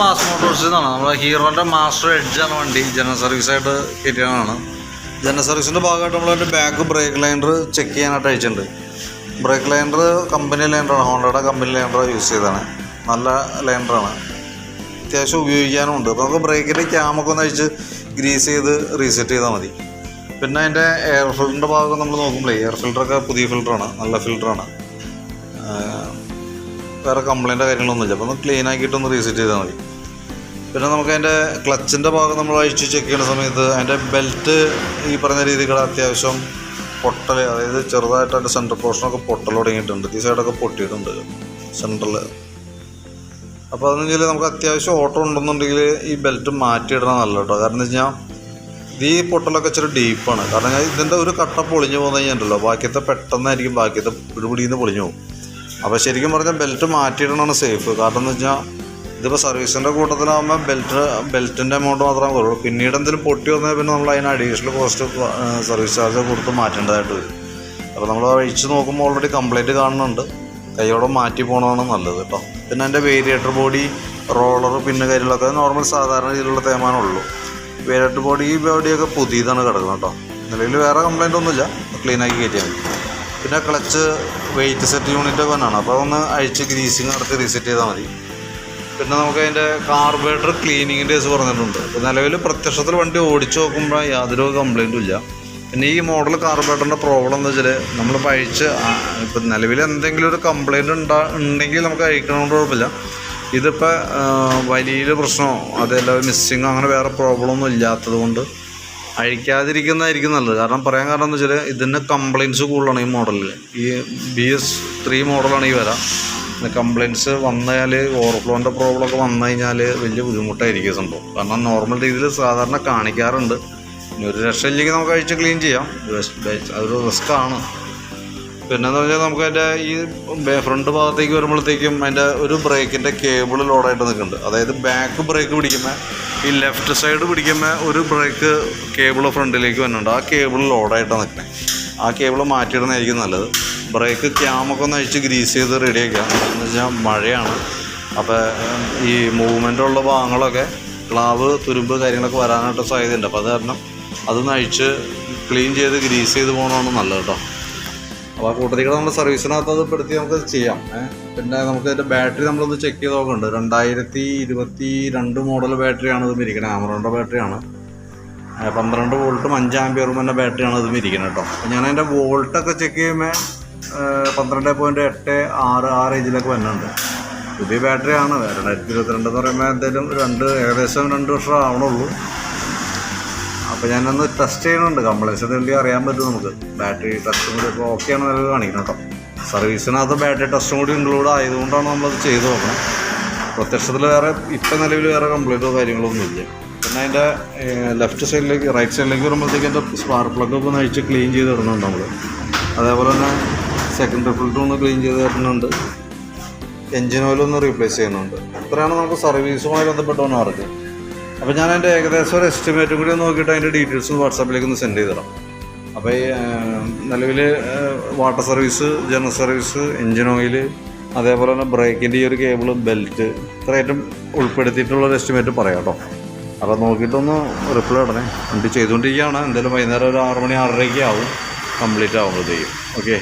Mass മോട്ടോഴ്സിൽ നിന്നാണ് നമ്മുടെ ഹീറോന്റെ master എഡ്ജാണ് വണ്ടി. ജനറൽ സർവീസ് സർവീസായിട്ട് കയറ്റിയതാണ്. ജനറൽ സർവീസിന്റെ ഭാഗമായിട്ട് നമ്മളതിന്റെ ബാക്ക് ബ്രേക്ക് ലൈൻഡർ ചെക്ക് ചെയ്യാനായിട്ട് അയച്ചിട്ടുണ്ട്. ബ്രേക്ക് ലൈൻഡർ കമ്പനി ലൈൻഡറാണ് ഹോണ്ടയുടെ കമ്പനി ലൈൻഡർ യൂസ് ചെയ്തതാണ്. നല്ല ലൈൻഡറാണ് അത്യാവശ്യം ഉപയോഗിക്കാനും ഉണ്ട്. അപ്പോൾ നമുക്ക് ബ്രേക്കിന്റെ ക്യാമൊക്കെ ഒന്ന് അഴിച്ച് ഗ്രീസ് ചെയ്ത് റീസെറ്റ് ചെയ്താൽ മതി. പിന്നെ അതിന്റെ എയർ ഫിൽറ്ററിന്റെ ഭാഗം നമ്മൾ നോക്കുമ്പോഴേ എയർ ഫിൽറ്ററൊക്കെ പുതിയ ഫിൽറ്ററാണ് നല്ല ഫിൽറ്ററാണ് വേറെ കംപ്ലൈന്റോ കാര്യങ്ങളൊന്നുമില്ല. അപ്പോൾ ഒന്ന് ക്ലീൻ ആക്കിയിട്ടൊന്ന് റീസെറ്റ് ചെയ്താൽ മതി. പിന്നെ നമുക്ക് അതിന്റെ ക്ലച്ചിന്റെ ഭാഗം നമ്മൾ അഴിച്ച് ചെക്ക് ചെയ്യുന്ന സമയത്ത് അതിന്റെ ബെൽറ്റ് ഈ പറഞ്ഞ രീതികൾ അത്യാവശ്യം പൊട്ടൽ അതായത് ചെറുതായിട്ട് അതിന്റെ സെന്റർ പോർഷനൊക്കെ പൊട്ടൽ തുടങ്ങിയിട്ടുണ്ട്. ഈ സൈഡൊക്കെ പൊട്ടിയിട്ടുണ്ട് സെന്ററിൽ അപ്പോൾ അതെന്ന് വെച്ചാൽ നമുക്ക് അത്യാവശ്യം ഓട്ടോ ഉണ്ടെന്നുണ്ടെങ്കിൽ ഈ ബെൽറ്റ് മാറ്റിയിടണം നല്ല കേട്ടോ കാരണം എന്ന് വെച്ചാൽ ഈ പൊട്ടലൊക്കെ ഇച്ചിരി ഡീപ്പാണ് കാരണം ഇതിന്റെ ഒരു കട്ട പൊളിഞ്ഞു പോകുന്ന കഴിഞ്ഞാൽ ബാക്കിയത്തെ പെട്ടെന്നായിരിക്കും ബാക്കിയത്തെ പിടിപിടിയിൽ നിന്ന് പൊളിഞ്ഞു പോകും. അപ്പോൾ ശരിക്കും പറഞ്ഞാൽ ബെൽറ്റ് മാറ്റിയിടണമാണ് സേഫ് കാരണം എന്ന് വെച്ചാൽ ഇതിപ്പോൾ സർവീസിന്റെ കൂട്ടത്തിലാകുമ്പോൾ ബെൽറ്റ് ബെൽറ്റിന്റെ എമൗണ്ട് മാത്രമേ കുറവുള്ളൂ പിന്നീട് എന്തെങ്കിലും പൊട്ടി വന്നാൽ പിന്നെ നമ്മൾ അതിന് അഡീഷണൽ കോസ്റ്റ് സർവീസ് ചാർജ് കൊടുത്ത് മാറ്റേണ്ടതായിട്ട് വരും. അപ്പോൾ നമ്മൾ അഴിച്ച് നോക്കുമ്പോൾ ഓൾറെഡി കംപ്ലൈന്റ് കാണുന്നുണ്ട്. കൈയോടെ മാറ്റി പോകണമാണ് നല്ലത് കേട്ടോ. പിന്നെ എന്റെ വേരിയേറ്റർ ബോഡി റോളർ പിന്നെ കാര്യങ്ങളൊക്കെ നോർമൽ സാധാരണ രീതിയിലുള്ള തേമാനമുള്ളൂ വേരിയേറ്റർ ബോഡി ബോഡിയൊക്കെ പുതിയതാണ് കിടക്കുന്നത് കേട്ടോ. നിലവിൽ വേറെ കംപ്ലൈന്റ് ഒന്നുമില്ല. ക്ലീനാക്കി കയറ്റിയാൽ മതി. പിന്നെ ക്ലച്ച് വെയിറ്റ് സെറ്റ് യൂണിറ്റ് ഒക്കെ തന്നെയാണ് അപ്പോൾ അതൊന്ന് അഴിച്ച് ഗ്രീസിങ് നടത്തി റീസെറ്റ് ചെയ്താൽ മതി. പിന്നെ നമുക്ക് അതിന്റെ കാർബറേറ്റർ ക്ലീനിങ്ങിന്റെ കേസ് പറഞ്ഞിട്ടുണ്ട്. നിലവിൽ പ്രത്യക്ഷത്തിൽ വണ്ടി ഓടിച്ചു നോക്കുമ്പോൾ യാതൊരു കംപ്ലൈന്റും ഇല്ല. പിന്നെ ഈ മോഡൽ കാർബറേറ്ററിന്റെ പ്രോബ്ലം എന്ന് വെച്ചാൽ നമ്മൾ അഴിച്ച് ഇപ്പം നിലവിൽ എന്തെങ്കിലും ഒരു കംപ്ലൈന്റ് ഉണ്ടാ ഉണ്ടെങ്കിൽ നമുക്ക് അഴിക്കണമെന്ന് കുഴപ്പമില്ല. ഇതിപ്പോൾ വലിയൊരു പ്രശ്നമോ അതല്ല മിസ്സിങ്ങോ അങ്ങനെ വേറെ പ്രോബ്ലം ഒന്നും ഇല്ലാത്തത് കൊണ്ട് അഴിക്കാതിരിക്കുന്നതായിരിക്കും നല്ലത്. കാരണം പറയാൻ കാരണം എന്ന് വെച്ചാൽ ഇതിന്റെ കംപ്ലയിൻസ് കൂടുതലാണ് ഈ മോഡലിൽ ഈ ബി എസ് ത്രീ മോഡലാണ് ഈ വരാം. കംപ്ലയിൻസ് വന്നാൽ ഓവർഫ്ലോന്റെ പ്രോബ്ലം ഒക്കെ വന്നു കഴിഞ്ഞാൽ വലിയ ബുദ്ധിമുട്ടായിരിക്കും സംഭവം. കാരണം നോർമൽ രീതിയിൽ സാധാരണ കാണിക്കാറുണ്ട്. ഇനി ഒരു രക്ഷയില്ലെങ്കിൽ നമുക്ക് അഴിച്ച് ക്ലീൻ ചെയ്യാം. അതൊരു റിസ്ക്കാണ് പിന്നെന്ന് പറഞ്ഞാൽ നമുക്ക് അതിന്റെ ഈ ഫ്രണ്ട് ഭാഗത്തേക്ക് വരുമ്പോഴത്തേക്കും അതിന്റെ ഒരു ബ്രേക്കിന്റെ കേബിൾ ലോഡായിട്ട് നിൽക്കുന്നുണ്ട്. അതായത് ബാക്ക് ബ്രേക്ക് പിടിക്കുമ്പോൾ ഈ ലെഫ്റ്റ് സൈഡ് പിടിക്കുമ്പോൾ ഒരു ബ്രേക്ക് കേബിൾ ഫ്രണ്ടിലേക്ക് വരുന്നുണ്ട് ആ കേബിൾ ലോഡായിട്ടാണ് നിൽക്കുന്നത് ആ കേബിൾ മാറ്റിയിടുന്നതായിരിക്കും നല്ലത്. ബ്രേക്ക് ക്യാമൊക്കെ ഒന്ന് അഴിച്ച് ഗ്രീസ് ചെയ്ത് റെഡിയാക്കുക. എന്ന് വെച്ചാൽ മഴയാണ്. അപ്പോൾ ഈ മൂവ്മെന്റ് ഉള്ള ഭാഗങ്ങളൊക്കെ ക്ലാവ് തുരുമ്പ് കാര്യങ്ങളൊക്കെ വരാനായിട്ട് സാധ്യതയുണ്ട്. അപ്പോൾ അത് കാരണം അതൊന്ന് അഴിച്ച് ക്ലീൻ ചെയ്ത് ഗ്രീസ് ചെയ്ത് പോകണമാണ് നല്ലത് കേട്ടോ. അപ്പോൾ ആ കൂട്ടത്തിൽ കൂടെ നമ്മൾ സർവീസിനകത്ത് അത് പെടുത്തി നമുക്ക് ചെയ്യാം. പിന്നെ നമുക്ക് അതിന്റെ ബാറ്ററി നമ്മളൊന്ന് ചെക്ക് ചെയ്ത് നോക്കുന്നുണ്ട് രണ്ടായിരത്തി ഇരുപത്തി രണ്ട് മോഡൽ ബാറ്ററിയാണ് ഇതും ഇരിക്കുന്നത് ആമറോണിന്റെ ബാറ്ററിയാണ് പന്ത്രണ്ട് വോൾട്ടും അഞ്ച് ആംബിയറും തന്നെ ബാറ്ററിയാണ് ഇതും ഇരിക്കുന്നത് കേട്ടോ അപ്പോൾ ഞാൻ അതിന്റെ വോൾട്ടൊക്കെ ചെക്ക് ചെയ്യുമ്പോൾ പന്ത്രണ്ട് പോയിന്റ് എട്ട് ആറ് ആ റേഞ്ചിലൊക്കെ വരുന്നുണ്ട് പുതിയ ബാറ്ററിയാണ് രണ്ടായിരത്തി ഇരുപത്തിരണ്ട് എന്ന് പറയുമ്പോൾ എന്തെങ്കിലും രണ്ട് ഏകദേശം രണ്ട് വർഷം ആവണുള്ളൂ. അപ്പോൾ ഞാനൊന്ന് ടെസ്റ്റ് ചെയ്യണുണ്ട് കംപ്ലൈൻസ് എന്തെങ്കിലും അറിയാൻ പറ്റും നമുക്ക്? ബാറ്ററി ടെസ്റ്റും കൂടി ഇപ്പോൾ ഓക്കെ ആണ് നിലവിൽ കാണിക്കണം കേട്ടോ. സർവീസിനകത്ത് ബാറ്ററി ടെസ്റ്റും കൂടി ഇൻക്ലൂഡ് ആയതുകൊണ്ടാണ് നമ്മളത് ചെയ്തു നോക്കണം. പ്രത്യക്ഷത്തിൽ വേറെ ഇപ്പം നിലവിൽ വേറെ കംപ്ലൈന്റോ കാര്യങ്ങളോ ഒന്നും ഇല്ല. പിന്നെ അതിന്റെ ലെഫ്റ്റ് സൈഡിലേക്ക് റൈറ്റ് സൈഡിലേക്ക് വരുമ്പോഴത്തേക്ക് എന്റെ സ്പാർക്ക് പ്ലഗ് ഒക്കെ ഒന്ന് അഴിച്ച് ക്ലീൻ ചെയ്ത് ഇടുന്നുണ്ട് നമ്മൾ അതേപോലെ തന്നെ സെക്കൻഡറി ഫിൽറ്റർ ഒന്ന് ക്ലീൻ ചെയ്ത് തരുന്നുണ്ട് എൻജിൻ ഓയിൽ ഒന്ന് റീപ്ലേസ് ചെയ്യുന്നുണ്ട്. ഇത്രയാണ് നമുക്ക് സർവീസുമായി ബന്ധപ്പെട്ട ആർക്ക് അപ്പോൾ ഞാൻ അതിന്റെ ഏകദേശം ഒരു എസ്റ്റിമേറ്റും കൂടി നോക്കിയിട്ട് അതിന്റെ ഡീറ്റെയിൽസ് വാട്സാപ്പിലേക്ക് ഒന്ന് സെൻഡ് ചെയ്തിടാം അപ്പോൾ ഈ നിലവിൽ water service general service engine oil അതേപോലെ തന്നെ ബ്രേക്കിന്റെ ഈ ഒരു കേബിൾ ബെൽറ്റ് ഇത്രയായിട്ടും ഉൾപ്പെടുത്തിയിട്ടുള്ളൊരു എസ്റ്റിമേറ്റ് പറയാം കേട്ടോ. അപ്പോൾ നോക്കിയിട്ടൊന്ന് റിപ്ലൈ ഇടണേ. വണ്ടി ചെയ്തുകൊണ്ടിരിക്കുകയാണ്. എന്തായാലും വൈകുന്നേരം ഒരു ആറ് മണി ആറരയ്ക്ക് ആവും. കംപ്ലീറ്റ് ആവുമ്പോഴത്തേക്കും. ഓക്കെ